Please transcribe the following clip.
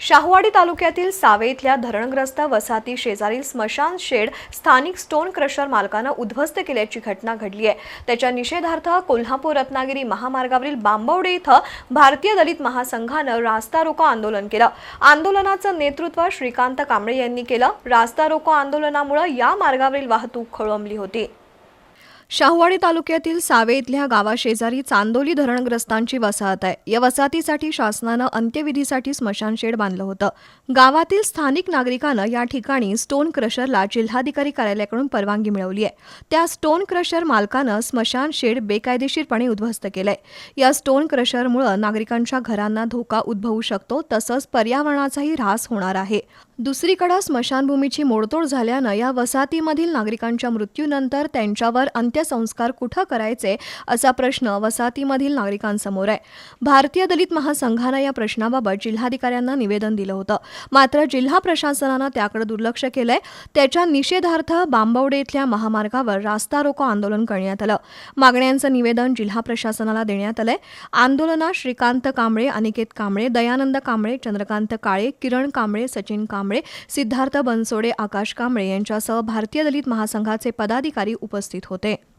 शाहवाडी तालुक्यातील सावे इथल्या धरणग्रस्त वसाहती शेजारील स्मशान शेड स्थानिक स्टोन क्रशर मालकानं उद्ध्वस्त केल्याची घटना घडली आहे. त्याच्या निषेधार्थ कोल्हापूर रत्नागिरी महामार्गावरील बांबवडे इथं भारतीय दलित महासंघानं रास्ता रोको आंदोलन केलं. आंदोलनाचं नेतृत्व श्रीकांत कांबळे यांनी केलं. रास्ता रोको आंदोलनामुळे या मार्गावरील वाहतूक खोळंबली होती. शाहवाडी तालुक्यातील सावे इथल्या गावाशेजारी चांदोली धरणग्रस्तांची वसाहत आहे. या वसाहतीसाठी शासनानं अंत्यविधीसाठी स्मशानशेड बांधलं होतं. गावातील स्थानिक नागरिकानं या ठिकाणी स्टोन क्रशरला जिल्हाधिकारी कार्यालयाकडून परवानगी मिळवली आहे. त्या स्टोन क्रशर मालकानं स्मशान शेड बेकायदेशीरपणे उद्ध्वस्त केलंय. या स्टोन क्रशरमुळे नागरिकांच्या घरांना धोका उद्भवू शकतो तसंच पर्यावरणाचाही ऱ्हास होणार आहे. दुसरीकडे स्मशानभूमीची मोडतोड झाल्यानं या वसाहतीमधील नागरिकांच्या मृत्यूनंतर त्यांच्यावर अंत्यसंस्कार कुठं करायचे असा प्रश्न वसाहतीमधील नागरिकांसमोर आहे. भारतीय दलित महासंघानं या प्रश्नाबाबत जिल्हाधिकाऱ्यांना निवेदन दिलं होतं. मात्र जिल्हा प्रशासनानं त्याकडे दुर्लक्ष केलंय. त्याच्या निषेधार्थ बांबवडे इथल्या महामार्गावर रास्ता रोको आंदोलन करण्यात आलं. मागण्यांचं निवेदन जिल्हा प्रशासनाला देण्यात आलंय. आंदोलनात श्रीकांत कांबळे अनिकेत कांबळे दयानंद कांबळे चंद्रकांत काळे किरण कांबळे सचिन कांबळे सिद्धार्थ बनसोडे आकाश कांबळे यांच्यासह भारतीय दलित महासंघाचे पदाधिकारी उपस्थित होते.